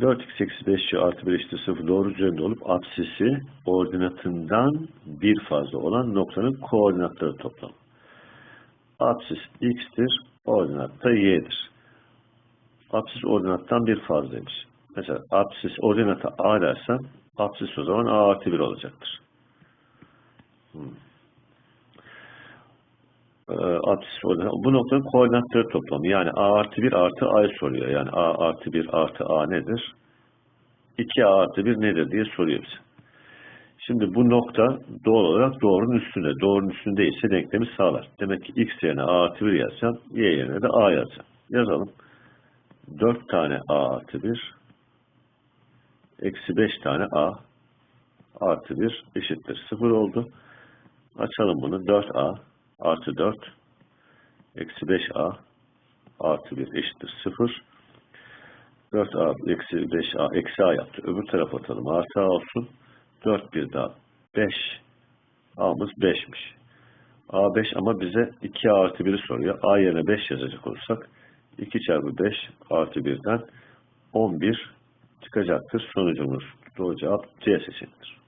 4x eksi 5c artı 1 eşittir 0 doğru üzerinde olup apsisi ordinatından bir fazla olan noktanın koordinatları toplamı. Apsis x'tir, ordinat da y'dir. Apsis ordinattan bir fazlaymış. Mesela apsis ordinata a dersen apsis o zaman a artı 1 olacaktır. Hmm. Ee, apsis ordinat. Bu noktanın koordinatları toplamı. Yani a artı 1 artı a'yı soruyor. Yani a artı 1 artı a nedir? 2a artı 1 nedir diye soruyor bize. Şimdi bu nokta doğal olarak doğrunun üstünde. Doğrunun üstünde ise denklemi sağlar. Demek ki x yerine a artı 1 yazacağım. Y yerine de a yazacağım. Yazalım. 4 tane a artı 1 eksi 5 tane a artı 1 eşittir 0 oldu. Açalım bunu. 4a artı 4 eksi 5a artı 1 eşittir 0. 4a eksi 5a eksi a yaptı. Öbür tarafa atalım. Artı a olsun. 4 bir daha 5. A'mız 5'miş. A 5 ama bize 2 artı 1'i soruyor. A yerine 5 yazacak olursak 2 çarpı 5 artı 1'den 11 çıkacaktır. Sonucumuz doğru cevap C seçeneğidir.